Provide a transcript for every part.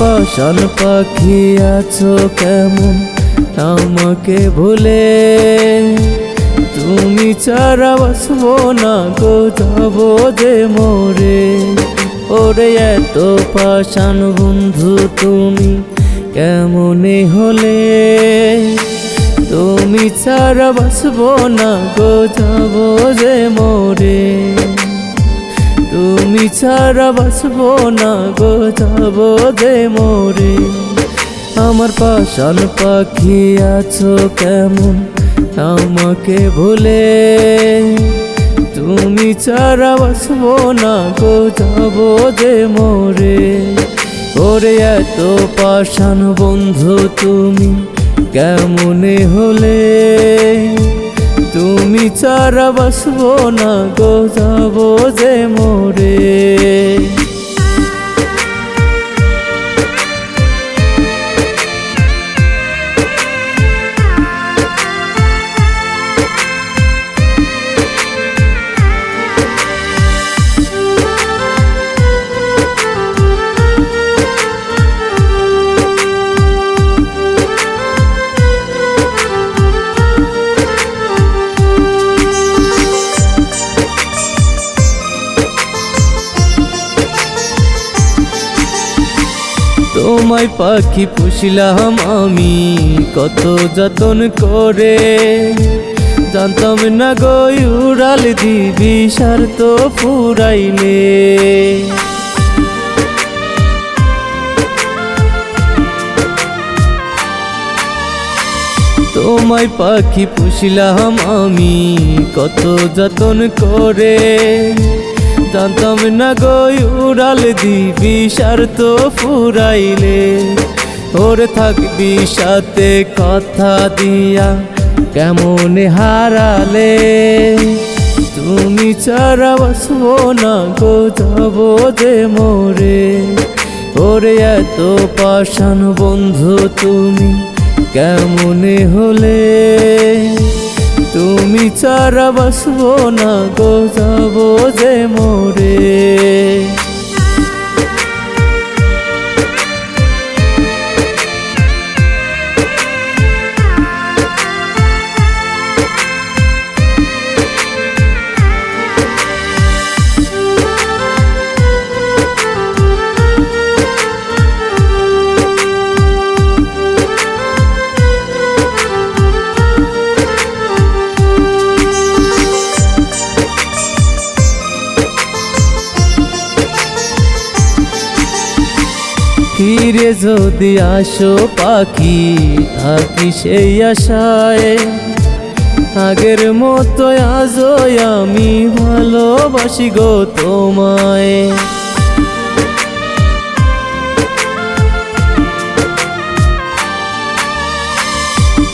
পাশান পাখি আছো কেমন? আমাকে ভুলে তুমি ছাড়া বাসবো না গো, যাব যে মোরে। ওরে এত পাশান বন্ধু তুমি কেমনে হলে? তুমি ছাড়া বাসবো না গো, যাব যে মোরে। তুমি ছাড়া বাসবো না গো, যাব দে মোরে। আমার পাশান পাখি আছো কেমন? আমাকে ভুলে। তুমি ছাড়া বাসবো না গো, যাব যে মোরে। ওরে এত পাশান বন্ধু তুমি কেমনে হলে? তুমি ছাড়া বাসবো না গো, যাব যে মোরে। তোমায় পাখি পুষিলাম আমি। কত যতন করে জানতাম না গো, উড়াল দিবি সার তো ফুরাইলে। তোমায় পাখি পুষিলাম আমি। কত যতন করে জানতাম না গো উড়াল দিবি সার তো ফুরাইলে। ওরে থাকবি সাথে কথা দিয়া, কেমন হারালে? তুমি ছাড়া বাসবো না গো, যাব যে মোরে। ওরে এত পাশান বন্ধু তুমি, কেমনে হলে? তুমি চারা বাসবো না গো যাব যে মোরে। ফিরে যদি আসো পাখি, থাকি সেই আশায়। আগের মতো আজও আমি ভালোবাসি গো তোমায়।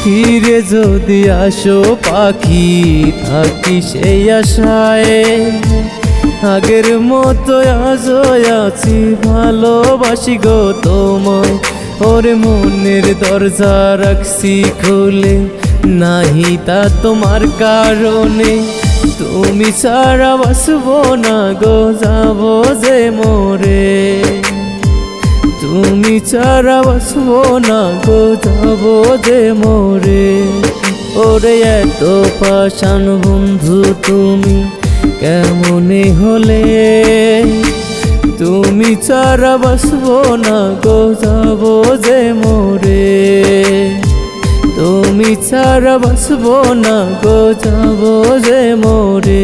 ফিরে যদি আসো পাখি, থাকি সেই আশায়। আগের মতো আজও আছি, ভালোবাসি গো তোমায়। ওরে মনের দরজা রাখছি খুলে, নাহি তা তোমার কারণে। তুমি সারা বাসবো না গো, যাব যে মোরে। তুমি ছাড়া বাসবো না গো, যাব যে মোরে। ওরে এত পাশান বন্ধু তুমি কেমনে হলে? তুমি চারা বসবো না গো, যাব যে মোরে তুমি ছাড়া বসবো না গো, যাব যে মোরে